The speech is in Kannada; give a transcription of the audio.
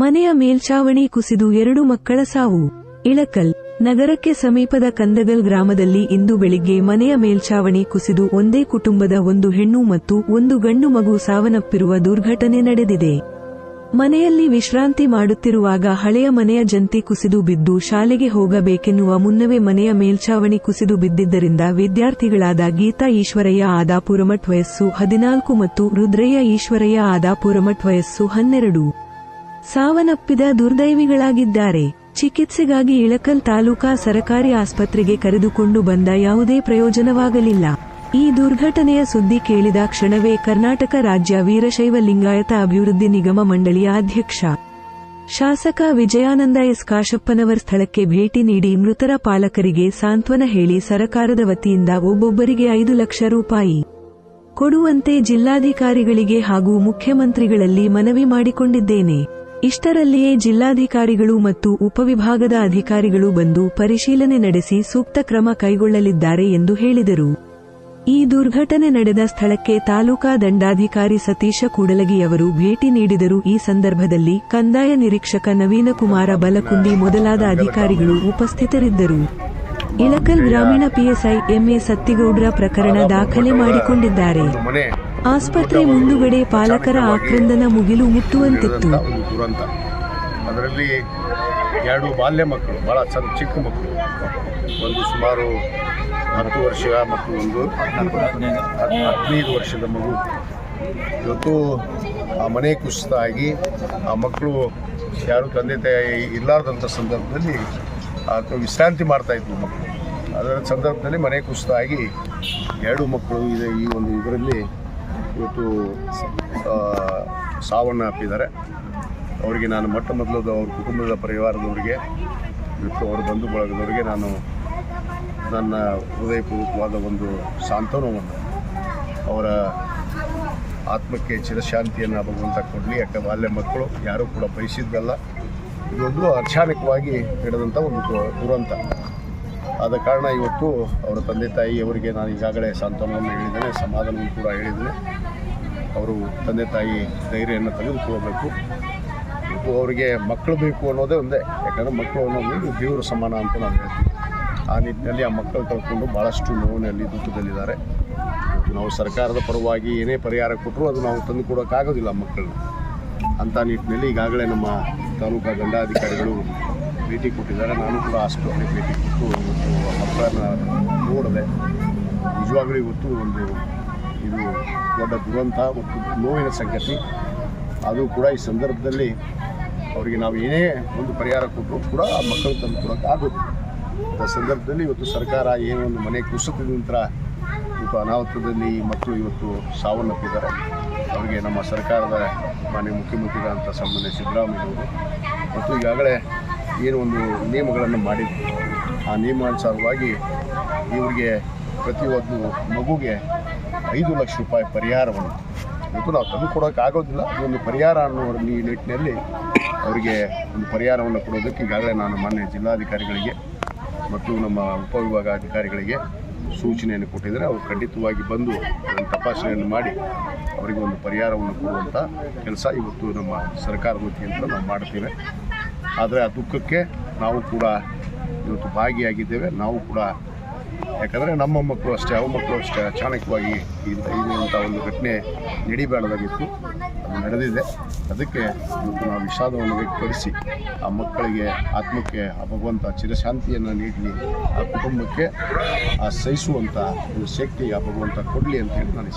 ಮನೆಯ ಮೇಲ್ಛಾವಣಿ ಕುಸಿದು ಎರಡು ಮಕ್ಕಳ ಸಾವು. ಇಳಕಲ್ ನಗರಕ್ಕೆ ಸಮೀಪದ ಕಂದಗಲ್ ಗ್ರಾಮದಲ್ಲಿ ಇಂದು ಬೆಳಿಗ್ಗೆ ಮನೆಯ ಮೇಲ್ಛಾವಣಿ ಕುಸಿದು ಒಂದೇ ಕುಟುಂಬದ ಒಂದು ಹೆಣ್ಣು ಮತ್ತು ಒಂದು ಗಂಡು ಮಗು ಸಾವನ್ನಪ್ಪಿರುವ ದುರ್ಘಟನೆ ನಡೆದಿದೆ. ಮನೆಯಲ್ಲಿ ವಿಶ್ರಾಂತಿ ಮಾಡುತ್ತಿರುವಾಗ ಹಳೆಯ ಮನೆಯ ಜಂತಿ ಕುಸಿದು ಬಿದ್ದು ಶಾಲೆಗೆ ಹೋಗಬೇಕೆನ್ನುವ ಮುನ್ನವೇ ಮನೆಯ ಮೇಲ್ಛಾವಣಿ ಕುಸಿದು ಬಿದ್ದಿದ್ದರಿಂದ ವಿದ್ಯಾರ್ಥಿಗಳಾದ ಗೀತಾ ಈಶ್ವರಯ್ಯ ಆದಾಪುರಮಠ್ ವಯಸ್ಸು ಹದಿನಾಲ್ಕು ಮತ್ತು ರುದ್ರಯ್ಯ ಈಶ್ವರಯ್ಯ ಆದಾಪುರಮಠ್ ವಯಸ್ಸು ಹನ್ನೆರಡು. ಸಾವನ್ನಪ್ಪಿದ ದುರ್ದೈವಿಗಳಾಗಿದ್ದಾರೆ. ಚಿಕಿತ್ಸೆಗಾಗಿ ಇಳಕಲ್ ತಾಲೂಕಾ ಸರಕಾರಿ ಆಸ್ಪತ್ರೆಗೆ ಕರೆದುಕೊಂಡು ಬಂದ ಯಾವುದೇ ಪ್ರಯೋಜನವಾಗಲಿಲ್ಲ. ಈ ದುರ್ಘಟನೆಯ ಸುದ್ದಿ ಕೇಳಿದ ಕ್ಷಣವೇ ಕರ್ನಾಟಕ ರಾಜ್ಯ ವೀರಶೈವ ಲಿಂಗಾಯತ ಅಭಿವೃದ್ಧಿ ನಿಗಮ ಮಂಡಳಿಯ ಅಧ್ಯಕ್ಷ ಶಾಸಕ ವಿಜಯಾನಂದ ಎಸ್ ಕಾಶಪ್ಪನವರ್ ಸ್ಥಳಕ್ಕೆ ಭೇಟಿ ನೀಡಿ ಮೃತರ ಪಾಲಕರಿಗೆ ಸಾಂತ್ವನ ಹೇಳಿ ಸರಕಾರದ ವತಿಯಿಂದ ಒಬ್ಬೊಬ್ಬರಿಗೆ ಐದು ಲಕ್ಷ ರೂಪಾಯಿ ಕೊಡುವಂತೆ ಜಿಲ್ಲಾಧಿಕಾರಿಗಳಿಗೆ ಹಾಗೂ ಮುಖ್ಯಮಂತ್ರಿಗಳಲ್ಲಿ ಮನವಿ ಮಾಡಿಕೊಂಡಿದ್ದೇನೆ. ಇಷ್ಟರಲ್ಲಿಯೇ ಜಿಲ್ಲಾಧಿಕಾರಿಗಳು ಮತ್ತು ಉಪವಿಭಾಗದ ಅಧಿಕಾರಿಗಳು ಬಂದು ಪರಿಶೀಲನೆ ನಡೆಸಿ ಸೂಕ್ತ ಕ್ರಮ ಕೈಗೊಳ್ಳಲಿದ್ದಾರೆ ಎಂದು ಹೇಳಿದರು. ಈ ದುರ್ಘಟನೆ ನಡೆದ ಸ್ಥಳಕ್ಕೆ ತಾಲೂಕಾ ದಂಡಾಧಿಕಾರಿ ಸತೀಶ ಕೂಡಲಗಿಯವರು ಭೇಟಿ ನೀಡಿದರು. ಈ ಸಂದರ್ಭದಲ್ಲಿ ಕಂದಾಯ ನಿರೀಕ್ಷಕ ನವೀನಕುಮಾರ ಬಲಕುಂಡಿ ಮೊದಲಾದ ಅಧಿಕಾರಿಗಳು ಉಪಸ್ಥಿತರಿದ್ದರು. ಇಳಕಲ್ ಗ್ರಾಮೀಣ ಪಿಎಸ್ಐ ಎಂಎ ಸತ್ತಿಗೌಡ್ರ ಪ್ರಕರಣ ದಾಖಲೆ ಮಾಡಿಕೊಂಡಿದ್ದಾರೆ. ಆಸ್ಪತ್ರೆ ಮುಂದುಗಡೆ ಪಾಲಕರ ಆಕ್ರಂದನ ಮುಗಿಲು ಮುಟ್ಟುವಂತಿತ್ತು ದುರಂತ ಅದರಲ್ಲಿ ಎರಡು ಬಾಲ್ಯ ಮಕ್ಕಳು ಭಾಳ ಚಂದ ಚಿಕ್ಕ ಮಕ್ಕಳು. ಒಂದು ಸುಮಾರು ಹತ್ತು ವರ್ಷ ಮತ್ತು ಒಂದು ಹದ್- ಹದಿನೈದು ವರ್ಷದ ಮಗು. ಇವತ್ತು ಆ ಮನೆ ಕುಸಿತ ಆ ಮಕ್ಕಳು ಯಾರು ತಂದೆ ತಾಯಿ ಇರಲಾರ್ದಂಥ ಸಂದರ್ಭದಲ್ಲಿ ಅಥವಾ ವಿಶ್ರಾಂತಿ ಮಾಡ್ತಾ ಇದ್ವು ಮಕ್ಕಳು. ಅದರ ಸಂದರ್ಭದಲ್ಲಿ ಮನೆ ಕುಸಿತ ಆಗಿ ಎರಡು ಮಕ್ಕಳು ಇದೆ ಈ ಒಂದು ಇದರಲ್ಲಿ ಇವತ್ತು ಸಾವನ್ನು ಅಪ್ಪಿದ್ದಾರೆ ಅವರಿಗೆ ನಾನು ಮೊಟ್ಟ ಮೊದಲು ಅವ್ರ ಕುಟುಂಬದ ಪರಿವಾರದವರಿಗೆ ಮತ್ತು ಅವರ ಬಂಧು ಬಳಗದವರಿಗೆ ನಾನು ನನ್ನ ಹೃದಯಪೂರ್ವಕವಾದ ಒಂದು ಸಾಂತ್ವನವನ್ನು, ಅವರ ಆತ್ಮಕ್ಕೆ ಚಿರಶಾಂತಿಯನ್ನು ಭಗವಂತ ಕೊಡಲಿ. ಯಾಕೆ ಬಾಲ್ಯ ಮಕ್ಕಳು ಯಾರೂ ಕೂಡ ಬಯಸಿದ್ದಲ್ಲ ಇದೊಂದು ಅಚಾನಕವಾಗಿ ನಡೆದಂಥ ಒಂದು ದುರಂತ. ಆದ ಕಾರಣ ಇವತ್ತು ಅವರ ತಂದೆ ತಾಯಿ ಅವರಿಗೆ ನಾನು ಈಗಾಗಲೇ ಸಾಂತ್ವನವನ್ನು ಹೇಳಿದ್ದೇನೆ ಸಮಾಧಾನವನ್ನು ಕೂಡ ಹೇಳಿದ್ದೇನೆ. ಅವರು ತಂದೆ ತಾಯಿ ಧೈರ್ಯವನ್ನು ತೆಗೆದುಕೊಳ್ಳಬೇಕು. ಇವತ್ತು ಅವರಿಗೆ ಮಕ್ಕಳು ಬೇಕು ಅನ್ನೋದೇ ಒಂದೇ. ಯಾಕಂದರೆ ಮಕ್ಕಳು ಅನ್ನೋದು ದೇವರು ಸಮಾನ ಅಂತ ನಾನು ಹೇಳ್ತೀನಿ. ಆ ನಿಟ್ಟಿನಲ್ಲಿ ಆ ಮಕ್ಕಳು ಕಳ್ಕೊಂಡು ಭಾಳಷ್ಟು ನೋವಿನಲ್ಲಿ ದುಃಖದಲ್ಲಿದ್ದಾರೆ. ನಾವು ಸರ್ಕಾರದ ಪರವಾಗಿ ಏನೇ ಪರಿಹಾರ ಕೊಟ್ಟರು ಅದು ನಾವು ತಂದು ಕೊಡೋಕ್ಕಾಗೋದಿಲ್ಲ ಮಕ್ಕಳನ್ನ. ಅಂಥ ನಿಟ್ಟಿನಲ್ಲಿ ಈಗಾಗಲೇ ನಮ್ಮ ತಾಲೂಕಾ ದಂಡಾಧಿಕಾರಿಗಳು ಭೇಟಿ ಕೊಟ್ಟಿದ್ದಾರೆ. ನಾನು ಕೂಡ ಆಸ್ಪತ್ರೆಗೆ ಭೇಟಿ ಕೊಟ್ಟು ಇವತ್ತು ಮಕ್ಕಳನ್ನ ನೋಡಿದೆ. ನಿಜವಾಗಲೂ ಇವತ್ತು ಒಂದು ಇದು ದೊಡ್ಡ ದುರಂತ ಮತ್ತು ನೋವಿನ ಸಂಗತಿ. ಅದು ಕೂಡ ಈ ಸಂದರ್ಭದಲ್ಲಿ ಅವರಿಗೆ ನಾವು ಏನೇ ಒಂದು ಪರಿಹಾರ ಕೊಟ್ಟರು ಕೂಡ ಆ ಮಕ್ಕಳು ತಂದು ಕೊಡೋಕ್ಕಾಗುತ್ತೆ ಆ ಸಂದರ್ಭದಲ್ಲಿ ಇವತ್ತು ಸರ್ಕಾರ ಏನೋ ಒಂದು ಮನೆ ಕುಸಿತದ ನಂತರ ಇವತ್ತು ಅನಾಹುತದಲ್ಲಿ ಮಕ್ಕಳು ಇವತ್ತು ಸಾವನ್ನಪ್ಪಿದ್ದಾರೆ. ಅವರಿಗೆ ನಮ್ಮ ಸರ್ಕಾರದ ಮಾನ್ಯ ಮುಖ್ಯಮಂತ್ರಿಗಳಂಥ ಸಂಬಂಧ ಸಿದ್ದರಾಮಯ್ಯವರು ಮತ್ತು ಈಗಾಗಲೇ ಏನು ಒಂದು ನಿಯಮಗಳನ್ನು ಮಾಡಿದ್ವಿ ಆ ನಿಯಮಾನುಸಾರವಾಗಿ ಇವರಿಗೆ ಪ್ರತಿಯೊಂದು ಮಗುಗೆ ಐದು ಲಕ್ಷ ರೂಪಾಯಿ ಪರಿಹಾರವನ್ನು ಇವತ್ತು ನಾವು ತಂದು ಕೊಡೋಕ್ಕಾಗೋದಿಲ್ಲ ಒಂದು ಪರಿಹಾರ ಅನ್ನೋ ಈ ನಿಟ್ಟಿನಲ್ಲಿ ಅವರಿಗೆ ಒಂದು ಪರಿಹಾರವನ್ನು ಕೊಡೋದಕ್ಕೆ ಈಗಾಗಲೇ ನಾನು ಮಾನ್ಯ ಜಿಲ್ಲಾಧಿಕಾರಿಗಳಿಗೆ ಮತ್ತು ನಮ್ಮ ಉಪವಿಭಾಗಾಧಿಕಾರಿಗಳಿಗೆ ಸೂಚನೆಯನ್ನು ಕೊಟ್ಟಿದ್ದಾರೆ. ಅವರು ಖಂಡಿತವಾಗಿ ಬಂದು ಅದನ್ನು ತಪಾಸಣೆಯನ್ನು ಮಾಡಿ ಅವರಿಗೆ ಒಂದು ಪರಿಹಾರವನ್ನು ಕೊಡುವಂಥ ಕೆಲಸ ಇವತ್ತು ನಮ್ಮ ಸರ್ಕಾರದ ವತಿಯಿಂದ ನಾವು ಮಾಡ್ತೇವೆ. ಆದರೆ ಆ ದುಃಖಕ್ಕೆ ನಾವು ಕೂಡ ಇವತ್ತು ಭಾಗಿಯಾಗಿದ್ದೇವೆ. ನಾವು ಕೂಡ ಯಾಕಂದರೆ ನಮ್ಮ ಮಕ್ಕಳು ಅಷ್ಟೇ ಅವ ಮಕ್ಕಳು ಅಷ್ಟೇ ಅಚಾನಕವಾಗಿ ಇಂಥ ಇಂಥ ಒಂದು ಘಟನೆ ನಡಿಬೇಡದಾಗಿತ್ತು ಅದು ನಡೆದಿದೆ. ಅದಕ್ಕೆ ಇವತ್ತು ನಾವು ವಿಷಾದವನ್ನು ವ್ಯಕ್ತಪಡಿಸಿ ಆ ಮಕ್ಕಳಿಗೆ ಆತ್ಮಕ್ಕೆ ಆ ಭಗವಂತ ಚಿರಶಾಂತಿಯನ್ನು ನೀಡಲಿ ಆ ಕುಟುಂಬಕ್ಕೆ ಆ ಸಹಿಸುವಂಥ ಒಂದು ಶಕ್ತಿ ಆ ಭಗವಂತ ಕೊಡಲಿ ಅಂತ ಹೇಳಿ ನಾನು ಈ